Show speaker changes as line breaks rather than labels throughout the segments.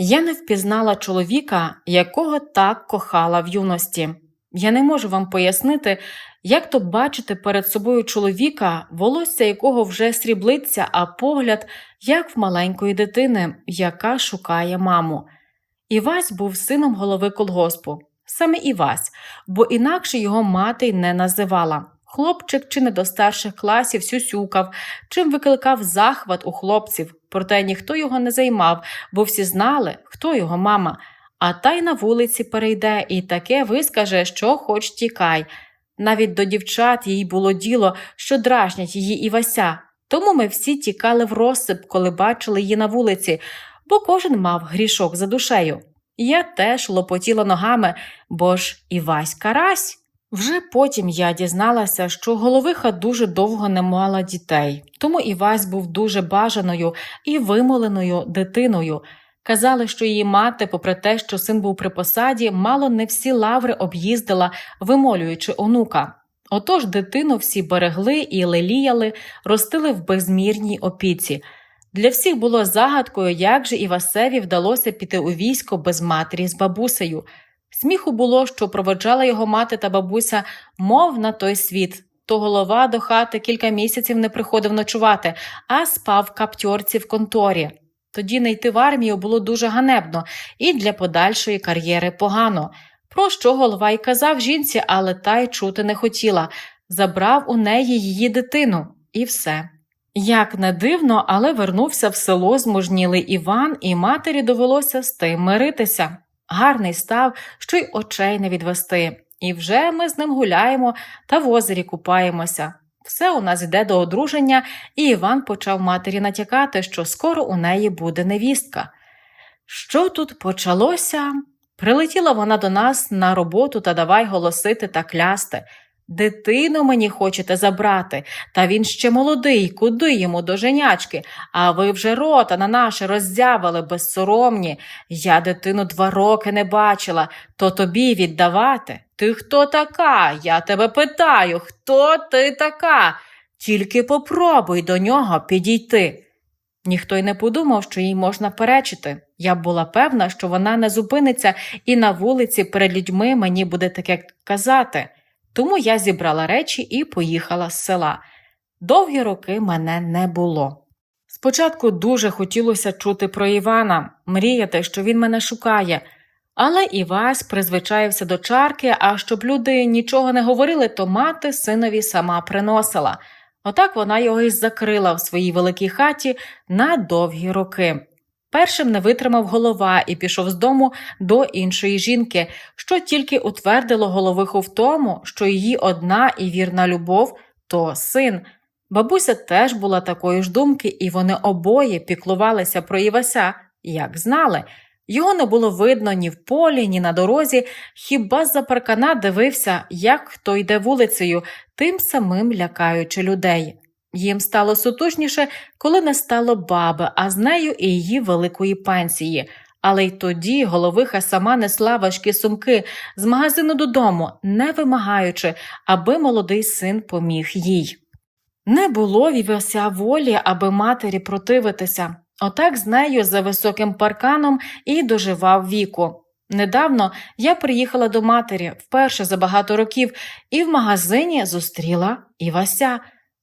Я не впізнала чоловіка, якого так кохала в юності. Я не можу вам пояснити, як то бачити перед собою чоловіка, волосся якого вже сріблиться, а погляд, як в маленької дитини, яка шукає маму. Івась був сином голови колгоспу, саме Івась, бо інакше його мати й не називала. Хлопчик чи не до старших класів сюсюкав, чим викликав захват у хлопців, проте ніхто його не займав, бо всі знали, хто його мама. А та й на вулиці перейде і таке вискаже, що хоч тікай. Навіть до дівчат їй було діло, що дражнять її Івася. Тому ми всі тікали в розсип, коли бачили її на вулиці, бо кожен мав грішок за душею. Я теж лопотіла ногами, бо ж Івась карась. Вже потім я дізналася, що головиха дуже довго не мала дітей, тому Івась був дуже бажаною і вимоленою дитиною. Казали, що її мати, попри те, що син був при посаді, мало не всі лаври об'їздила, вимолюючи онука. Отож дитину всі берегли і леліяли, ростили в безмірній опіці. Для всіх було загадкою, як же Івасеві вдалося піти у військо без матері з бабусею. Сміху було, що проводжала його мати та бабуся, мов на той світ. То голова до хати кілька місяців не приходив ночувати, а спав в каптьорці в конторі. Тоді не йти в армію було дуже ганебно і для подальшої кар'єри погано. Про що голова й казав жінці, але та й чути не хотіла. Забрав у неї її дитину, і все. Як не дивно, але вернувся в село змужнілий Іван, і матері довелося з тим миритися. Гарний став, що й очей не відвести. І вже ми з ним гуляємо та в озері купаємося. Все у нас йде до одруження, і Іван почав матері натякати, що скоро у неї буде невістка. Що тут почалося? Прилетіла вона до нас на роботу та давай голосити та клясти. Дитину мені хочете забрати, та він ще молодий, куди йому до женячки, а ви вже рота на наше роззявили безсоромні. Я дитину два роки не бачила, то тобі віддавати. Ти хто така? Я тебе питаю, хто ти така? Тільки попробуй до нього підійти. Ніхто й не подумав, що їй можна перечити. Я була певна, що вона не зупиниться і на вулиці перед людьми мені буде таке казати. Тому я зібрала речі і поїхала з села. Довгі роки мене не було. Спочатку дуже хотілося чути про Івана, мріяти, що він мене шукає. Але Івась призвичаївся до чарки, а щоб люди нічого не говорили, то мати синові сама приносила. Отак вона його й закрила в своїй великій хаті на довгі роки. Першим не витримав голова і пішов з дому до іншої жінки, що тільки утвердило головиху в тому, що її одна і вірна любов то син. Бабуся теж була такої ж думки, і вони обоє піклувалися про Івася, як знали. Його не було видно ні в полі, ні на дорозі, хіба з-за паркана дивився, як хто йде вулицею, тим самим лякаючи людей. Їм стало сутужніше, коли не стало баби, а з нею і її великої пенсії. Але й тоді головиха сама несла важкі сумки з магазину додому, не вимагаючи, аби молодий син поміг їй. Не було в Івася волі, аби матері противитися. Отак з нею за високим парканом і доживав віку. Недавно я приїхала до матері вперше за багато років і в магазині зустріла Івася.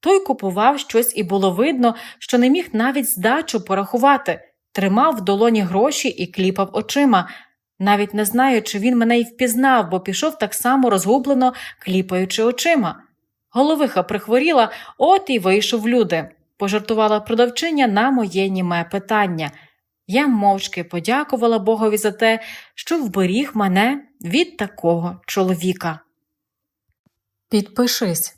Той купував щось і було видно, що не міг навіть здачу порахувати, тримав в долоні гроші і кліпав очима. Навіть не знаю, чи він мене й впізнав, бо пішов так само розгублено, кліпаючи очима. Головиха прихворіла, от і вийшов люди, пожартувала продавчиня на моє німе питання. Я мовчки подякувала Богові за те, що вберіг мене від такого чоловіка. Підпишись,